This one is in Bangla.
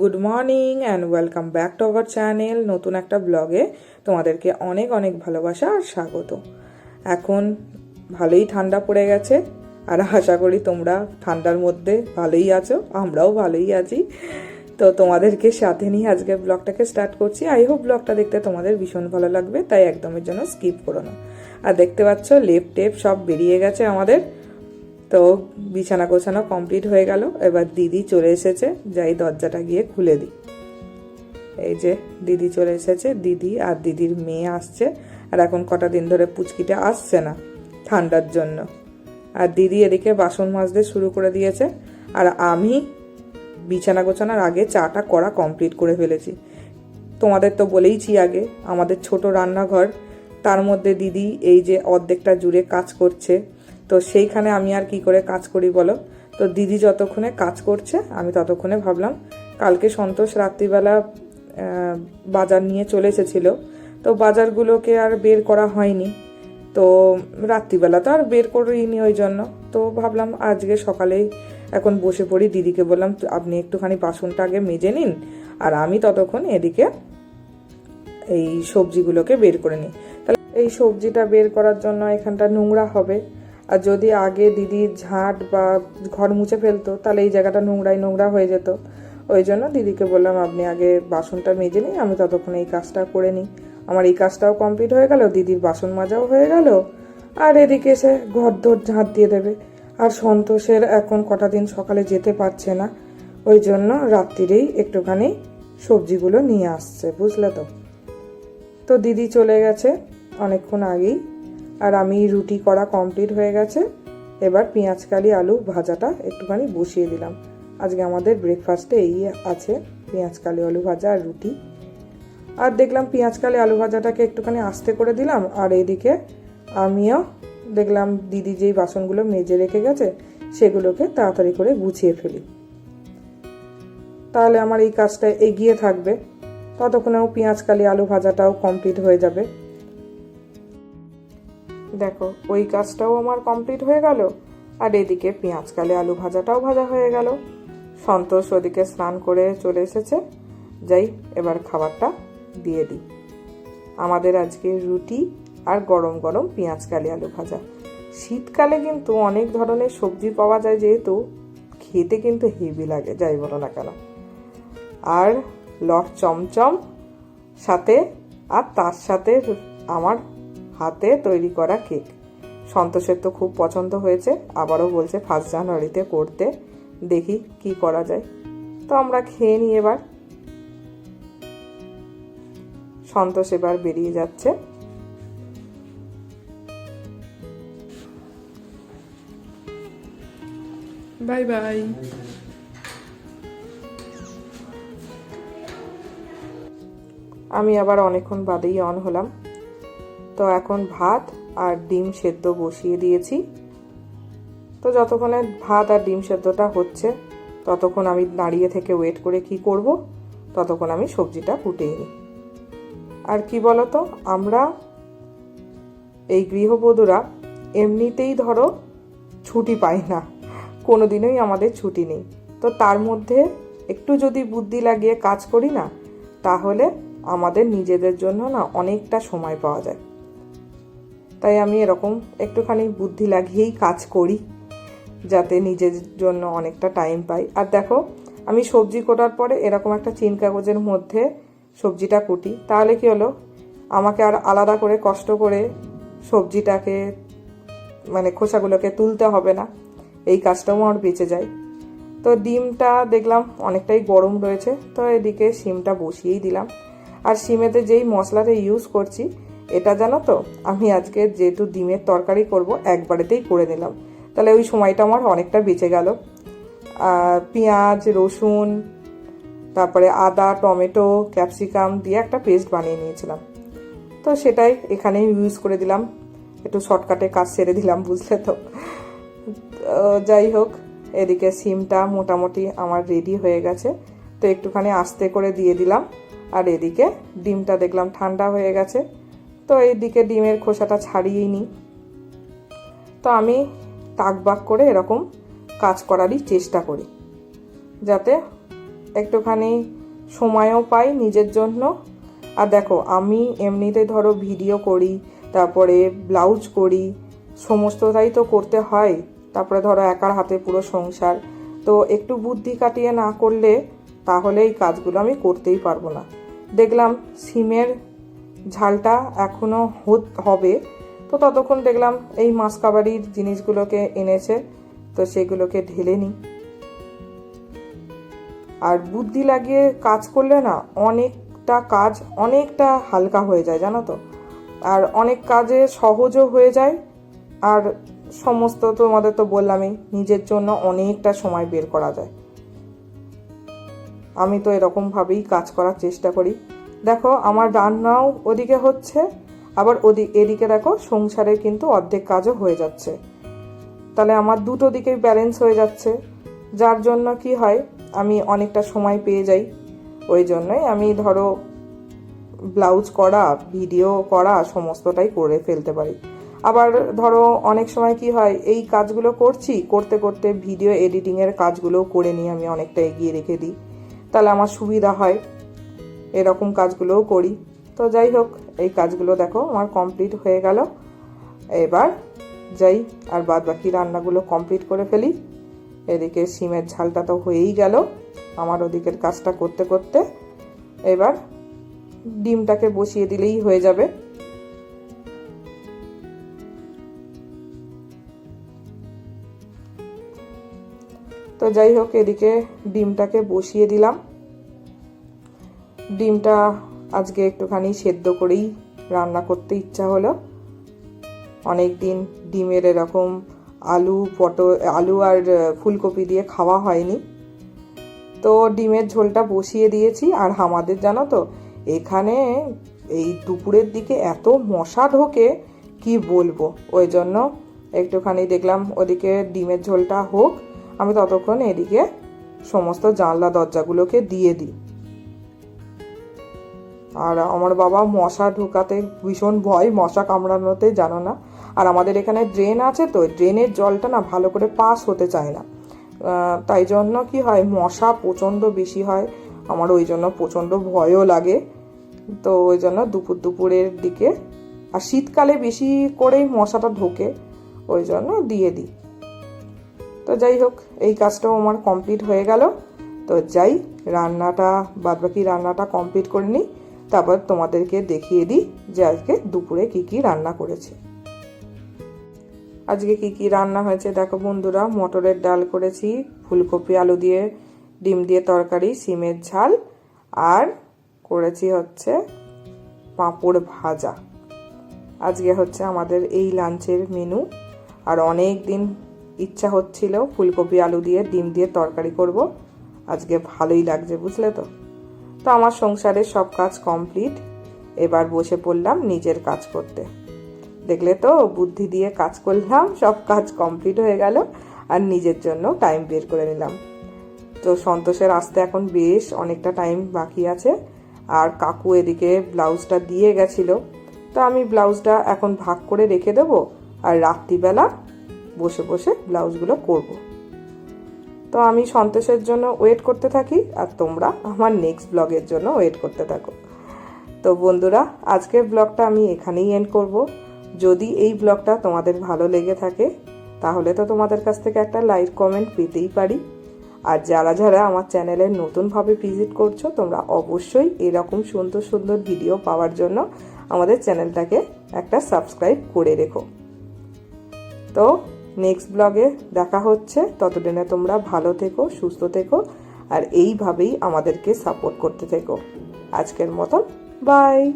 Good morning and welcome back to our channel. নতুন একটা ব্লগে তোমাদেরকে অনেক অনেক ভালোবাসা আর স্বাগত। এখন ভালোই ঠান্ডা পড়ে গেছে, আর আশা করি তোমরা ঠান্ডার মধ্যে ভালোই আছো, আমরাও ভালোই আছি। তো তোমাদেরকে সাথে নিয়ে আজকে ব্লগটাকে স্টার্ট করছি। আই হোপ ব্লগটা দেখতে তোমাদের ভীষণ ভালো লাগবে, তাই একদমের জন্য স্কিপ করো না। আর দেখতে পাচ্ছ লেপ টেপ সব বেরিয়ে গেছে আমাদের। তো বিছানা গোছানো কমপ্লিট হয়ে গেল। এবার দিদি চলে এসেছে। যাই দরজাটা গিয়ে খুলে দিই। এই যে দিদি চলে এসেছে, দিদি আর দিদির মেয়ে আসছে। আর এখন কটা দিন ধরে পুচকিটা আসছে না ঠান্ডার জন্য। আর দিদি এদিকে বাসন মাজতে শুরু করে দিয়েছে। আর আমি বিছানা গোছানোর আগে চাটা করা কমপ্লিট করে ফেলেছি। তোমাদের তো বলেইছি আগে, আমাদের ছোট রান্নাঘর, তার মধ্যে দিদি এই যে অর্ধেকটা জুড়ে কাজ করছে। তো সেইখানে আমি আর কি করে কাজ করি বলো? তো দিদি যতক্ষণে কাজ করছে, আমি ততক্ষণে ভাবলাম, কালকে সন্তোষ রাত্রিবেলা বাজার নিয়ে চলে এসেছিল। তো বাজারগুলোকে আর বের করা হয়নি। তো রাত্রিবেলা তো আর বের করিনি ওই জন্য। তো ভাবলাম আজকে সকালেই এখন বসে পড়ি দিদিকে বললাম, আপনি একটুখানি বাসনটা আগে মেজে নিন, আর আমি ততক্ষণ এদিকে এই সবজিগুলোকে বের করে নিই। তাহলে এই সবজিটা বের করার জন্য এখানটা নোংরা হবে। আর যদি আগে দিদি ঝাঁট বা ঘর মুছে ফেলতো, তাহলে এই জায়গাটা নোংরাই নোংরা হয়ে যেত। ওই জন্য দিদিকে বললাম, আপনি আগে বাসনটা মেজে নিন, আমি ততক্ষণ এই কাজটা করে নিই। আমার এই কাজটাও কমপ্লিট হয়ে গেল, দিদির বাসন মাজাও হয়ে গেল, আর এদিকে এসে ঘর দর ঝাঁট দিয়ে দেবে। আর সন্তোষের এখন কটা দিন সকালে যেতে পারছে না, ওই জন্য রাত্রিরেই একটুখানি সবজিগুলো নিয়ে আসছে, বুঝলে তো। তো দিদি চলে গেছে, অনেকক্ষণ আগেই আর আমি রুটি করা কমপ্লিট হয়ে গেছে। এবার পেঁয়াজ, কালি, আলু ভাজাটা একটুখানি বসিয়ে দিলাম। আজকে আমাদের ব্রেকফাস্টে এই আছে, পেঁয়াজ, কালি, আলু ভাজা আর রুটি। আর দেখলাম পেঁয়াজ, কালি, আলু ভাজাটাকে একটুখানি আস্তে করে দিলাম, আর এদিকে আমিও দেখলাম দিদি যেই বাসনগুলো মেজে রেখে গেছে, সেগুলোকে তাড়াতাড়ি করে গুছিয়ে ফেলি। তাহলে আমার এই কাজটা এগিয়ে থাকবে। ততক্ষণেও পেঁয়াজ, কালি, আলু ভাজাটাও কমপ্লিট হয়ে যাবে। দেখো, ওই কাজটাও আমার কমপ্লিট হয়ে গেল। আর এদিকে পেঁয়াজ, কালি, আলু ভাজাটাও ভাজা হয়ে গেল। সন্তোষ ওদিকে স্নান করে চলে এসেছে। যাই, এবার খাবারটা দিয়ে দিই। আমাদের আজকে রুটি আর গরম গরম পেঁয়াজ, কালি, আলু ভাজা। শীতকালে কিন্তু অনেক ধরনের সবজি পাওয়া যায় যেহেতু খেতে কিন্তু হেভি লাগে, যাই বলো না কেন। আর লট চমচম সাথে, আর তার সাথে আমার হাতে তৈরি করা কেক। সন্তোষের তো খুব পছন্দ হয়েছে আবারও বলছে ফার্স্ট জানুয়ারিতে করতে দেখি কি করা যায়। তো আমরা খেয়ে নিই এবার। সন্তোষ এবার বেরিয়ে যাচ্ছে। Bye bye. আমি আবার অনেকক্ষণ বাদেই অন হলাম। তো এখন ভাত আর ডিম সেদ্ধ বসিয়ে দিয়েছি। তো যতক্ষণে ভাত আর ডিম সেদ্ধটা হচ্ছে, ততক্ষণ আমি দাঁড়িয়ে থেকে ওয়েট করে কি করব, ততক্ষণ আমি সবজিটা ফুটিয়ে নিই। আর কি বলতো, আমরা এই গৃহবধূরা এমনিতেই ধরো ছুটি পাই না কোনো দিনই আমাদের ছুটি নেই। তো তার মধ্যে একটু যদি বুদ্ধি লাগিয়ে কাজ করি না, তাহলে আমাদের নিজেদের জন্য না অনেকটা সময় পাওয়া যায়। তাই আমি এরকম একটুখানি বুদ্ধি লাগিয়েই কাজ করি, যাতে নিজের জন্য অনেকটা টাইম পাই। আর দেখো, আমি সবজি কোটার পরে এরকম একটা চিন কাগজের মধ্যে সবজিটা কুটি, তাহলে কি হলো? আমাকে আর আলাদা করে কষ্ট করে সবজিটাকে মানে খোসাগুলোকে তুলতে হবে না। এই কাজটাও আমার বেঁচে যায়। তো ডিমটা দেখলাম অনেকটাই গরম রয়েছে, তো এদিকে সিমটা বসিয়েই দিলাম। আর সিমেতে যেই মশলাটা ইউজ করছি এটা জানো তো? আমি আজকে যেহেতু ডিমের তরকারি করব, একবারেতেই করে নিলাম। তাহলে ওই সময়টা আমার অনেকটা বেঁচে গেল। পেঁয়াজ, রসুন, তারপরে আদা, টমেটো, ক্যাপসিকাম দিয়ে একটা পেস্ট বানিয়ে নিয়েছিলাম। তো সেটাই এখানে ইউজ করে দিলাম। একটু শর্টকাটে কাজ সেরে দিলাম, বুঝলে তো? যাই হোক, এদিকে সিমটা মোটামুটি আমার রেডি হয়ে গেছে। তো একটুখানি আস্তে করে দিয়ে দিলাম। আর এদিকে ডিমটা দেখলাম ঠান্ডা হয়ে গেছে। তো এইদিকে ডিমের খোসাটা ছাড়িয়েই নিই। তো আমি তাক বাক করে এরকম কাজ করারই চেষ্টা করি, যাতে একটুখানি সময়ও পাই নিজের জন্য। আর দেখো, আমি এমনিতে ধরো ভিডিও করি, তারপরে ব্লাউজ করি, সমস্তটাই তো করতে হয়। তারপরে ধরো একার হাতে পুরো সংসার। তো একটু বুদ্ধি কাটিয়ে না করলে তাহলে এই কাজগুলো আমি করতেই পারব না। দেখলাম সিমের ঝালটা এখনও হবে। তো ততক্ষণ দেখলাম এই মাসকাবাড়ির জিনিসগুলোকে এনেছে, তো সেগুলোকে ঢেলে নিই। আর বুদ্ধি লাগিয়ে কাজ করলে না অনেকটা কাজ অনেকটা হালকা হয়ে যায়, জানো তো? আর অনেক কাজে সহজও হয়ে যায়। আর সমস্ত তোমাদের তো বললামই, নিজের জন্য অনেকটা সময় বের করা যায়। আমি তো এরকমভাবেই কাজ করার চেষ্টা করি। দেখো, আমার রান্নাও ওদিকে হচ্ছে, আবার ওদিক এদিকে দেখো, সংসারের কিন্তু অর্ধেক কাজও হয়ে যাচ্ছে। তাহলে আমার দুটো দিকেই ব্যালেন্স হয়ে যাচ্ছে। যার জন্য কি হয়, আমি অনেকটা সময় পেয়ে যাই। ওই জন্যই আমি ধরো, ব্লাউজ করা, ভিডিও করা, সমস্তটাই করে ফেলতে পারি। আবার ধরো, অনেক সময় কি হয়, এই কাজগুলো করছি, করতে করতে ভিডিও এডিটিংয়ের কাজগুলোও করে নিই আমি অনেকটা এগিয়ে রেখে দিই। তাহলে আমার সুবিধা হয়। এরকম কাজগুলোও করি। তো যাই হোক, এই কাজগুলো দেখো আমার কমপ্লিট হয়ে গেল। এবার যাই, আর বাদ বাকি রান্নাগুলো কমপ্লিট করে ফেলি। এদিকে সিমের ঝালটা তো হয়েই গেল আমার ওদিকের কাজটা করতে করতে। এবার ডিমটাকে বসিয়ে দিলেই হয়ে যাবে। তো যাই হোক, এদিকে ডিমটাকে বসিয়ে দিলাম। ডিমটা আজকে একটুখানি সেদ্ধ করেই রান্না করতে ইচ্ছা হলো। অনেক দিন ডিমের এরকম আলু, পটল, আলু আর ফুলকপি দিয়ে খাওয়া হয়নি। তো ডিমের ঝোলটা বসিয়ে দিয়েছি। আর আমাদের জানো তো, এখানে এই দুপুরের দিকে এত মশা ঢোকে, কি বলব? ওই জন্য একটুখানি দেখলাম ওদিকে ডিমের ঝোলটা হোক, আমি ততক্ষণ এদিকে সমস্ত জানলা দরজাগুলোকে দিয়ে দিই। আর আমার বাবা মশা ঢোকাতে ভীষণ ভয়, মশা কামড়ানোতে জানো না। আর আমাদের এখানে ড্রেন আছে তো ড্রেনের জলটা না ভালো করে পাস হতে চায় না। তাই জন্য কি হয়, মশা প্রচণ্ড বেশি হয়, আমার ওই জন্য প্রচণ্ড ভয়ও লাগে। তো ওই জন্য দুপুর দুপুরের দিকে, আর শীতকালে বেশি করেই মশাটা ঢোকে, ওই জন্য দিয়ে দিই। তো যাই হোক, এই কাজটাও আমার কমপ্লিট হয়ে গেল। তো যাই, রান্নাটা, বাদবাকি রান্নাটা কমপ্লিট করে নিই। তারপর তোমাদেরকে দেখিয়ে দিই যে আজকে দুপুরে কি কি রান্না করেছি। আজকে কি কি রান্না হয়েছে দেখো বন্ধুরা, মটরের ডাল করেছি, ফুলকপি, আলু দিয়ে, ডিম দিয়ে তরকারি, সিমের ঝাল, আর করেছি হচ্ছে পাঁপড় ভাজা। আজকে হচ্ছে আমাদের এই লাঞ্চের মেনু, আর অনেক দিন ইচ্ছা হচ্ছিল ফুলকপি, আলু দিয়ে, ডিম দিয়ে তরকারি করব। আজকে ভালোই লাগছে, বুঝলে তো? তো আমার সংসারের সব কাজ কমপ্লিট। এবার বসে পড়লাম নিজের কাজ করতে। দেখলে তো, বুদ্ধি দিয়ে কাজ করলাম, সব কাজ কমপ্লিট হয়ে গেল আর নিজের জন্য টাইম বের করে নিলাম। তো সন্তোষের আসতে এখন বেশ অনেকটা টাইম বাকি আছে আর কাকু এদিকে ব্লাউজটা দিয়ে গেছিল। তো আমি ব্লাউজটা এখন ভাগ করে রেখে দেবো আর রাত্রিবেলা বসে বসে ব্লাউজগুলো করব। তো আমি সন্তোষের জন্য ওয়েট করতে থাকি আর তোমরা আমার নেক্সট ব্লগের জন্য ওয়েট করতে থাকো। তো বন্ধুরা, আজকের ব্লগটা আমি এখানেই এন্ড করব। যদি এই ব্লগটা তোমাদের ভালো লেগে থাকে, তাহলে তো তোমাদের কাছ থেকে একটা লাইক কমেন্ট পেতেই পারি। আর যারা যারা আমার চ্যানেলে নতুনভাবে ভিজিট করছ, তোমরা অবশ্যই এরকম সুন্দর সুন্দর ভিডিও পাওয়ার জন্য আমাদের চ্যানেলটাকে একটা সাবস্ক্রাইব করে রেখো। তো নেক্সট ব্লগে দেখা হচ্ছে। ততদিনে তোমরা ভালো থেকো, সুস্থ থেকো, আর এইভাবেই আমাদেরকে সাপোর্ট করতে থেকো। আজকের মতন বাই